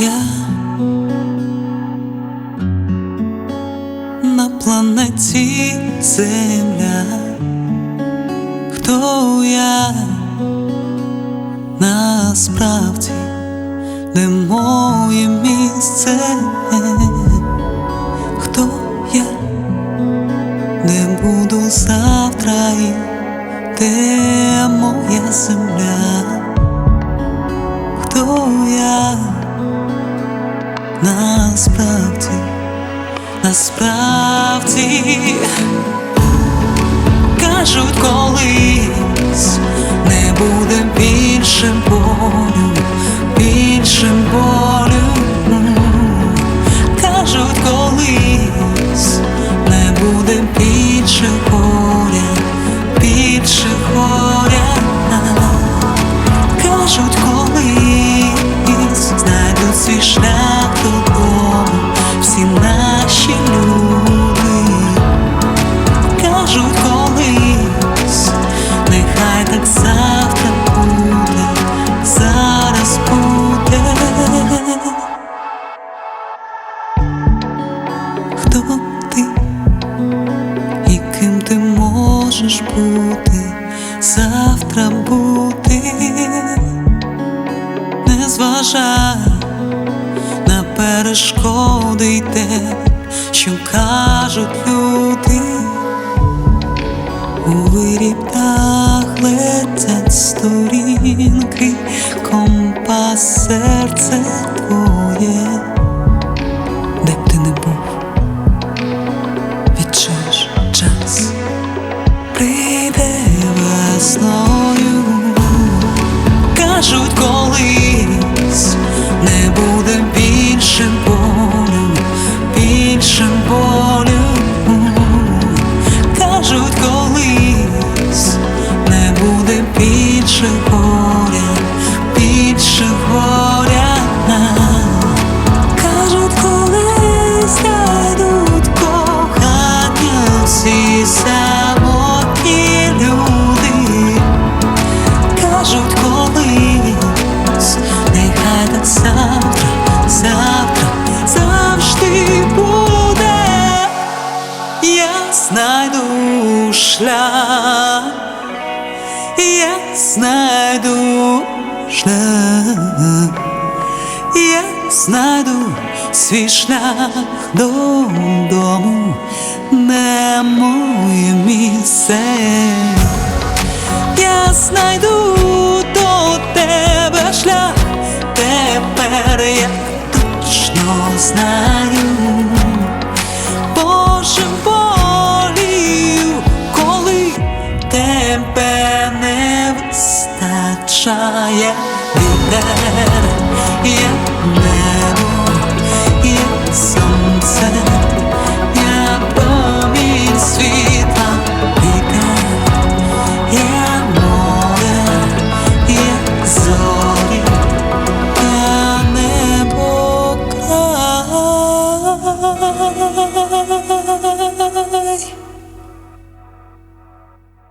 Я на планеті Земля? Хто я насправді, де моє місце? Хто я, де буду завтра і де моя земля? Насправді, насправді кажуть колись не буде більше болю, більше болю. Кажуть колись не буде більше горя, більше горя. Можеш бути, завтра бути, не зважай на перешкоди й те, що кажуть люди, у вирібтах летять сторінки, компас серце весною, кажуть, колись не буде більше болю, більше болю. Шлях, я знайду шлях, я знайду свій шлях додому, не моє місце. Я знайду до тебе шлях, тепер я точно знаю. Тебе не вистачає. Вітер, я небо,